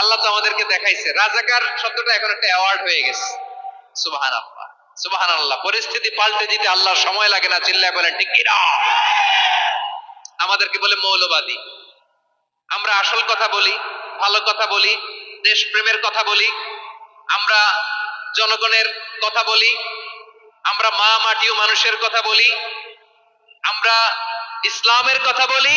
আল্লাহ তো আমাদেরকে দেখাইছে। রাজাকার শব্দটা এখন একটা অ্যাওয়ার্ড হয়ে গেছে। সুবাহান আল্লাহ সুবাহান আল্লাহ পরিস্থিতি পাল্টে দিতে আল্লাহ সময় লাগে না, চিল্লায় বলেন, ঠিক আমাদেরকে বলে মৌলবাদী। আমরা আসল কথা বলি, ভালো কথা বলি, দেশপ্রেমের কথা বলি, আমরা জনগণের কথা বলি, আমরা মা মাটি ও মানুষের কথা বলি, আমরা ইসলামের কথা বলি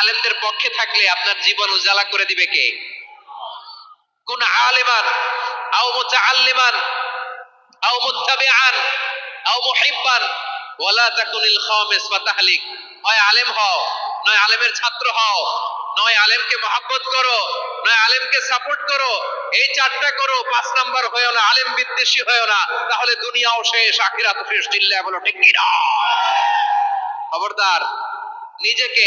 আলেমদের পক্ষে থাকলে আপনার জীবন উজালা করে দিবে কে? কোন আলেমান? আও মুতাআল্লিমান? আও মুত্তাবিআন? আও মুহিব্বান? ওয়ালা তাকুনিল খামিস ফাতাহলিক। হয় আলেম হও, নয় আলেমের ছাত্র হও, নয় আলেমকে মহাব্বত করো, নয় আলেমকে সাপোর্ট করো, এই চারটা করো, পাঁচ নাম্বার হয়েও না, আলেম বিদ্বেষী হয়েও না, তাহলে দুনিয়াও শেষ, আখিরাত শেষ চিল্লা বলো, ঠিক খবরদার, নিজেকে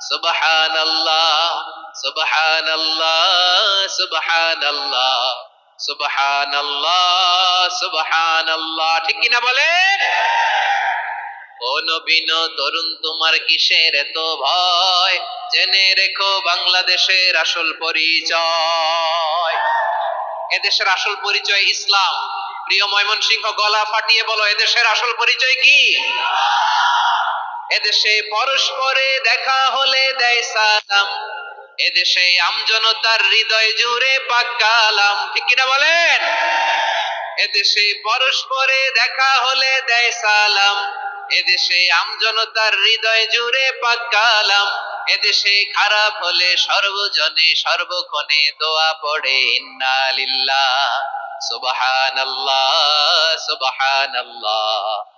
সুবহান আল্লাহ সুবহান আল্লাহ সুবহান আল্লাহ সুবহান আল্লাহ সুবহান আল্লাহ ঠিক কিনা বলেন? ও নবীন তরুণ তোমার কিসের এত ভয়? জেনে রেখো বাংলাদেশের আসল পরিচয়। এদেশের আসল পরিচয় ইসলাম। প্রিয় ময়মনসিংহ, গলা ফাটিয়ে বলো, এদেশের আসল পরিচয় কি? এদেশে পরস্পরে দেখা হলে দেয় সালাম। এদেশে আমজনতার হৃদয় জুড়ে পাক্কালাম ঠিক কিনা বলেন? এদেশে পরস্পরে দেখা হলে দেয় সালাম। এদেশে আমজনতার হৃদয় জুড়ে পাক্কালাম এদেশে খারাপ হলে সর্বজনে সর্বক্ষণে দোয়া পড়ে, ইন্না লিল্লাহ সুবহানাল্লাহ সুবহানাল্লাহ সুবহানাল্লাহ সুবহানাল্লাহ।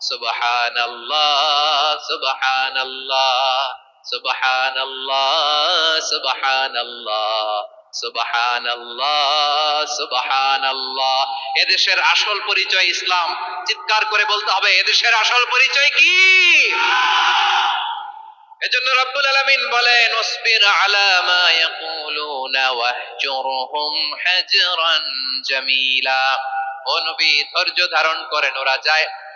সুবহান আল্লাহ সুবহান এদেশের আসল পরিচয় ইসলাম। চিৎকার করে বলতে হবে, এদেশের আসল পরিচয় কি? এজন্য রব্বুল আলামিন বলেন ওসবির আলা মা ইয়াকুলুনা ওয়াহজুরহুম হাজরান জামিলা। ও নবী, ধৈর্য ধারণ করেন, ওরা যায়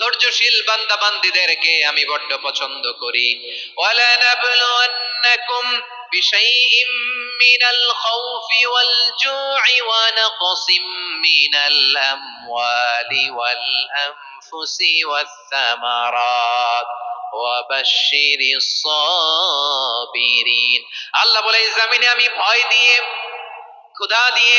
ধৈর্যশীল বান্দা বান্দিদেরকে আমি বড্ড পছন্দ করি ওয়ালা নাবলুয়ান্নাকুম بشيء من الخوف والجوع ونقص من الأموال والأنفس والثمرات وبشر الصابرين আল্লাহ বলে এই জামিনে আমি ভয় দিয়ে ক্ষুধা দিয়ে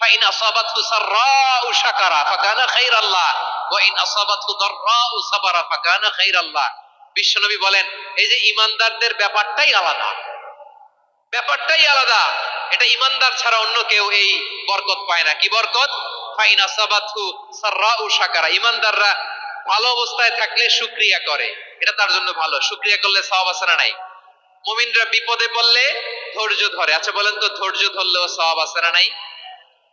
ফাইন আসাবাতহু সাররাউ শাকারা ফাকানা খাইরাল্লাহ ওয়া ইন আসাবাতহু দাররাউ সাবারা ফাকানা খাইরাল্লাহ বিশ্বনবী বলেন, এই যে ইমানদারদের ব্যাপারটাই আলাদা। ব্যাপারটাই আলাদা। এটা ইমানদার ছাড়া অন্য কেউ এই বরকত পায় না। কি বরকত? ফাইন শাকারা। ইমানদাররা ভালো অবস্থায় থাকলে শুকরিয়া করে। এটা তার জন্য ভালো। করলে সওয়াব নাই? মুমিনরা বিপদে পড়লে ধৈর্য ধরে। আচ্ছা বলেন তো, ধৈর্য ধরলেও সওয়াব নাই?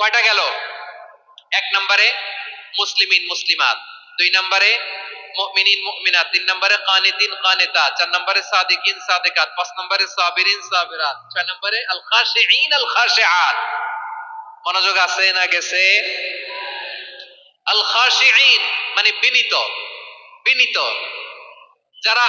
কয়টা গেল? এক নম্বরে মুসলিমিন, মুসলিমাত। দুই নম্বরে তিন নম্বরে কানিতিন, কানিতাত। চার নম্বরে সাদিকিন, সাদিকাত। পাঁচ নম্বরে সাবিরিন, সাবিরাত। ছয় নম্বরে আল খাশিঈন আল খাশিআত মনোযোগ আছে না গেছে? আল খাশিঈন মানে বিনীত। বিনীত। যারা